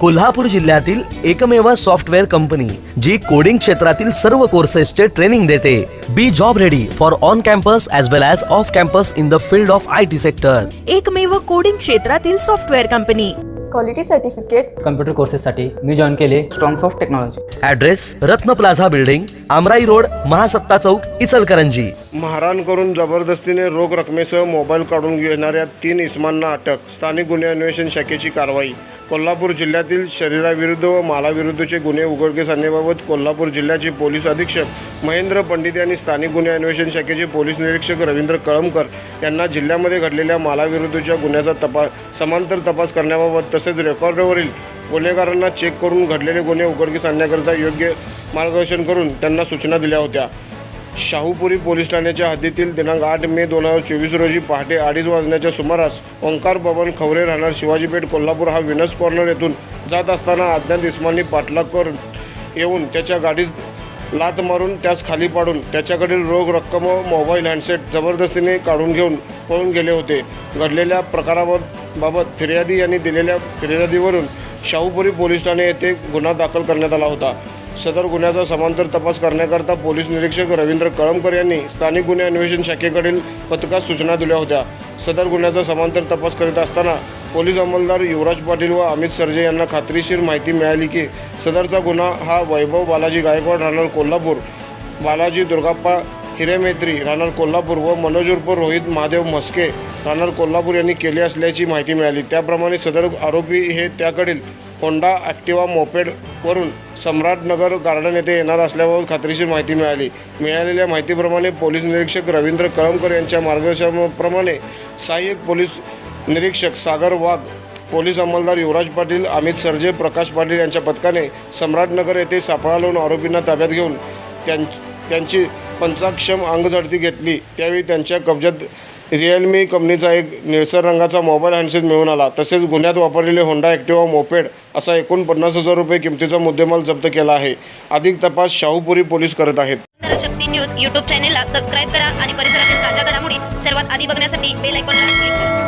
कोल्हापूर जिल्ह्यातील एकमेव software company जी coding क्षेत्रातील सर्व कोर्सेसचे ट्रेनिंग देते. Be job ready for on campus as well as off campus in the field of I T sector एकमेव coding क्षेत्रातील software company. Quality certificate computer कोर्सेससाठी मी join केले. Strongs of technology address Ratna plaza building Amrai road Mahasatta Chowk Ichalkaranji मारहाण करून जबरदस्तीने रोख रकमेसह mobile काढून घेणाऱ्या तीन इस्मांना अटक. स्थानिक गुन्हे अन्वेषण शाखेची कारवाई. कोल्हापूर जिल्ह्यातील शरीराविरुद्ध व मालाविरुद्धचे गुन्हे उघडकीस आणण्याबाबत कोल्हापूर जिल्ह्याचे पोलीस अधीक्षक महेंद्र पंडित यांनी स्थानिक गुन्हे अन्वेषण शाखेचे पोलीस निरीक्षक रवींद्र कळमकर यांना जिल्ह्यामध्ये घडलेल्या मालाविरुद्धच्या गुन्ह्याचा तपास समांतर तपास करण्याबाबत तसेच रेकॉर्डवरील गुन्हेगारांना चेक करून घडलेले गुन्हे उघडकीस आणण्याकरिता योग्य मार्गदर्शन करून त्यांना सूचना दिल्या होत्या. शाहूपुरी पोलीस ठाण्याच्या हद्दीतील दिनांक आठ मे दोन हजार चोवीस रोजी पहाटे अडीच वाजण्याच्या सुमारास ओंकार बबन खवरे राहणार शिवाजीपेठ कोल्हापूर हा विनस कॉर्नर येथून जात असताना अज्ञात इस्मानी पाठलाग करून येऊन त्याच्या गाडीस लात मारून त्यास खाली पाडून त्याच्याकडील रोख रक्कम व मोबाईल हँडसेट जबरदस्तीने काढून घेऊन पळून गेले होते. घडलेल्या प्रकाराबाबत बाबत फिर्यादी यांनी दिलेल्या फिर्यादीवरून शाहूपुरी पोलीस ठाणे येथे गुन्हा दाखल करण्यात आला होता. सदर गुन्ह्याचा समांतर तपास करण्याकरता पोलीस निरीक्षक रवींद्र कळमकर यांनी स्थानिक गुन्हे अन्वेषण शाखेकडील पथकास सूचना दिल्या होत्या. सदर गुन्ह्याचा समांतर तपास करीत असताना पोलीस अंमलदार युवराज पाटील व अमित सर्जे यांना खात्रीशीर माहिती मिळाली की सदरचा गुन्हा हा वैभव बालाजी गायकवाड राहणार कोल्हापूर. बालाजी दुर्गाप्पा हिरेमेत्री राहणार कोल्हापूर व मनोज उर्फ रोहित महादेव म्हस्के राहणार कोल्हापूर यांनी केले असल्याची माहिती मिळाली. त्याप्रमाणे सदर आरोपी हे त्याकडील होंडा ॲक्टिवा मोपेडवरून सम्राटनगर गार्डन येथे येणार असल्याबाबत खात्रीशीर माहिती मिळाली. मिळालेल्या माहितीप्रमाणे पोलीस निरीक्षक रवींद्र कळमकर यांच्या मार्गदर्शनाप्रमाणे सहाय्यक पोलीस निरीक्षक सागर वाघ पोलीस अंमलदार युवराज पाटील अमित सरजे प्रकाश पाटील यांच्या पथकाने सम्राटनगर येथे सापळा लावून आरोपींना ताब्यात घेऊन त्यां त्यांची पंचाक्षम अंगझडती घेतली. त्यावेळी त्यांच्या कब्जात रिअलमी कंपनीचा एक निळसर रंगाचा मोबाईल हँडसेट मिळून आला. तसेच गुन्ह्यात वापरलेले होंडा ॲक्टिवा मोपेड असा एकूण पन्नास हजार रुपये किमतीचा मुद्देमाल जप्त केला आहे. अधिक तपास शाहूपुरी पोलीस करत आहेत. शक्ती न्यूज यूट्यूब चॅनेलला सबस्क्राईब करा आणि परिसरातील ताज्या घडामोडी सर्वात आधी बघण्यासाठी बेल आयकॉनला क्लिक करा.